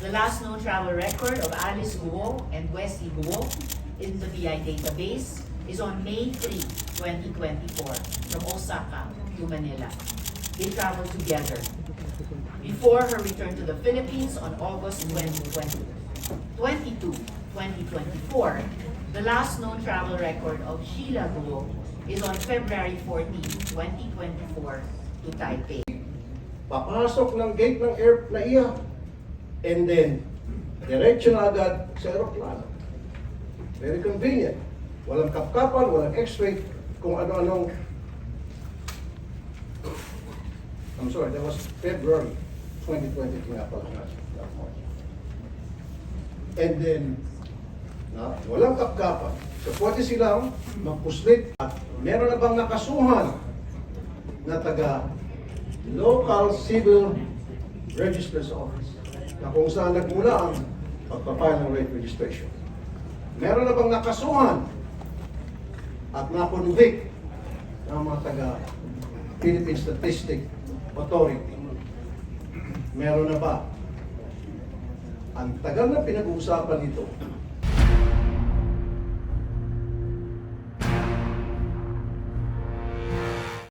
The last known travel record of Alice Guo and Wesley Guo in the BI database is on May 3, 2024, from Osaka to Manila. They traveled together before her return to the Philippines on August 2020. 22, 2024, the last known travel record of Sheila Guo is on February 14, 2024 to Taipei. papasok ng gate ng air na iya. And then, diretso na agad sa aeroplano. Very convenient. Walang kapkapan, walang x-ray, kung ano-anong... I'm sorry, that was February 2020 nga pala not March. And then, na, walang kapkapan. So pwede silang magpuslit at meron na bang nakasuhan na taga local civil registrar's office na kung saan nagmula ang pagpapile ng rate registration. Meron na bang nakasuhan at nakonvict ng mga taga Philippine Statistic Authority? Meron na ba? Ang tagal na pinag-uusapan nito,